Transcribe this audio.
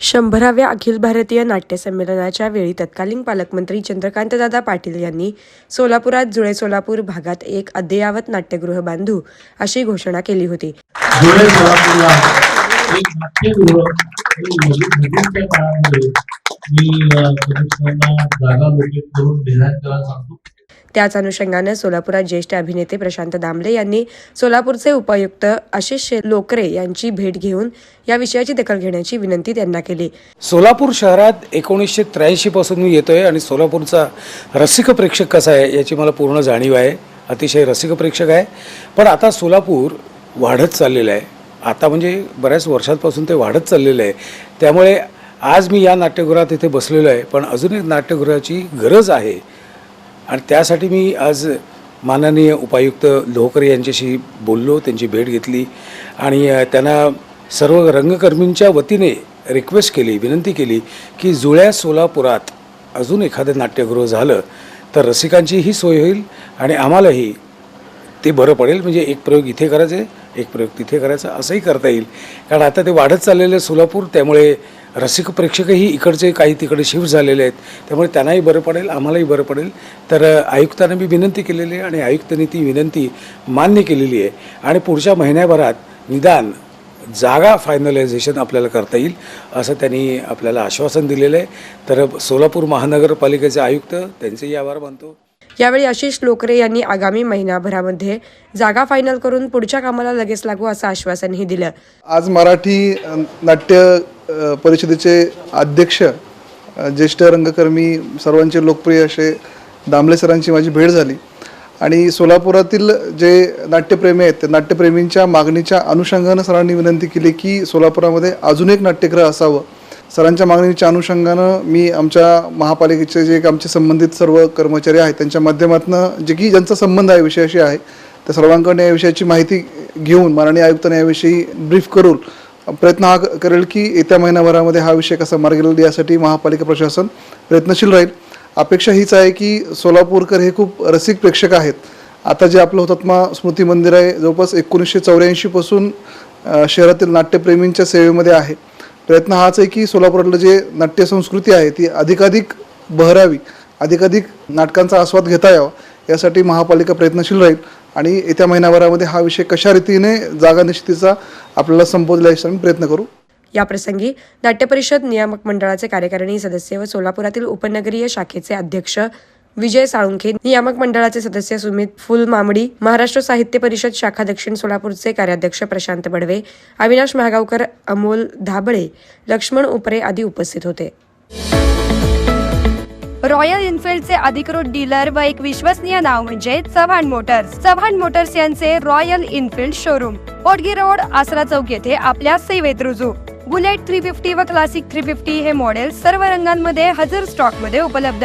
शंभराव्या अखिल भारतीय नाट्य संमेलनाच्या वेळी तत्कालीन पालकमंत्री चंद्रकांतदादा पाटील यांनी सोलापुरात जुळे सोलापूर भागात एक अद्ययावत नाट्यगृह बांधू अशी घोषणा केली होती. सोलापूरला एक नाट्यगृह मी त्याच अनुषंगानं सोलापुरात ज्येष्ठ अभिनेते प्रशांत दामले यांनी सोलापूरचे उपायुक्त आशिष लोकरे यांची भेट घेऊन या विषयाची दखल घेण्याची विनंती त्यांना केली. सोलापूर शहरात एकोणीसशे त्र्याऐंशीपासून मी येतो आहे आणि सोलापूरचा रसिक प्रेक्षक कसा आहे याची मला पूर्ण जाणीव आहे. अतिशय रसिक प्रेक्षक आहे. पण आता सोलापूर वाढत चाललेलं आहे. आता म्हणजे बऱ्याच वर्षांपासून ते वाढत चाललेलं आहे. त्यामुळे आज मी या नाट्यगृहात इथे बसलेलो आहे. पण अजून एक नाट्यगृहाची गरज आहे. आणि त्यासाठी मी आज माननीय उपायुक्त लोहकरे यांच्याशी बोललो त्यांची भेट घेतली आणि त्यांना सर्व रंगकर्मींच्या वतीने रिक्वेस्ट केली विनंती केली की जुळ्या सोलापुरात अजून एखादं नाट्यगृह झालं तर रसिकांचीही सोय होईल आणि आम्हालाही ते बरं पडेल. म्हणजे एक प्रयोग इथे करायचे एक प्रयोग तिथे करायचा असंही करता येईल. कारण आता ते वाढत चाललेलं आहे सोलापूर त्यामुळे रसिक प्रेक्षकही इकडचे काही तिकडे शिफ्ट झालेले आहेत. त्यामुळे त्यांनाही बरं पडेल आम्हालाही बरं पडेल. तर अ, आयुक्तांना मी विनंती केलेली आहे आणि आयुक्तांनी ती विनंती मान्य केलेली आहे. आणि पुढच्या महिन्याभरात निदान जागा फायनलायझेशन आपल्याला करता येईल असं त्यांनी आपल्याला आश्वासन दिलेलं आहे. तर सोलापूर महानगरपालिकेचे आयुक्त त्यांचेही आभार मानतो. यावेळी आशिष लोकरे यांनी आगामी महिनाभरामध्ये जागा फायनल करून पुढच्या कामाला लगेच लागू असं आश्वासनही दिलं. आज मराठी नाट्य परिषदेचे अध्यक्ष ज्येष्ठ रंगकर्मी सर्वांचे लोकप्रिय असे दामले सरांची माझी भेट झाली. आणि सोलापुरातील जे नाट्यप्रेमी आहेत त्या नाट्यप्रेमींच्या मागणीच्या अनुषंगानं सरांनी विनंती केली की सोलापुरामध्ये अजून एक नाट्यगृह असावं. सरांच्या मागणीच्या अनुषंगानं मी आमच्या महापालिकेचे जे आमचे संबंधित सर्व कर्मचारी आहेत त्यांच्या माध्यमातून जे की ज्यांचा संबंध आहे विषयाशी आहे त्या सर्वांकडून या विषयाची माहिती घेऊन माननीय आयुक्तांनी याविषयी ब्रीफ करून प्रयत्न हा करेल की येत्या महिनाभरामध्ये हा विषय कसा मार्गी लागेल यासाठी महापालिका प्रशासन प्रयत्नशील राहील. अपेक्षा हीच आहे की सोलापूरकर हे खूप रसिक प्रेक्षक आहेत. आता जे आपलं हुतात्मा स्मृती मंदिर आहे जवळपास एकोणीसशे चौऱ्याऐंशीपासून शहरातील नाट्यप्रेमींच्या सेवेमध्ये आहे. प्रयत्न हाच आहे की सोलापुरातलं जे नाट्यसंस्कृती आहे ती अधिकाधिक बहरावी अधिकाधिक नाटकांचा आस्वाद घेता यावा यासाठी महापालिका प्रयत्नशील राहील आणि येत्या महिनाभरामध्ये हा विषय कशा रीतीने जागा निश्चितीचा आपल्याला संबोधला आम्ही प्रयत्न करू. याप्रसंगी नाट्य परिषद नियामक मंडळाचे कार्यकारिणी सदस्य व सोलापुरातील उपनगरीय शाखेचे अध्यक्ष विजय साळुंखे नियामक मंडळाचे सदस्य सुमित फुलमामडी महाराष्ट्र साहित्य परिषद शाखा दक्षिण सोलापूरचे कार्याध्यक्ष प्रशांत बडवे अविनाश महागावकर अमोल धाबळे लक्ष्मण उपरे आदी उपस्थित होते. रॉयल इन्फिल्डचे अधिकृत डीलर व एक विश्वसनीय नाव म्हणजे चव्हाण मोटर्स. चव्हाण मोटर्स यांचे royal Enfield showroom Potgi road Asara Chowk येथे आपल्या सेवेत रुजू. बुलेट थ्री फिफ्टी व क्लासिक थ्री फिफ्टी हे मॉडेल सर्व रंगांमध्ये हजर स्टॉकमध्ये उपलब्ध.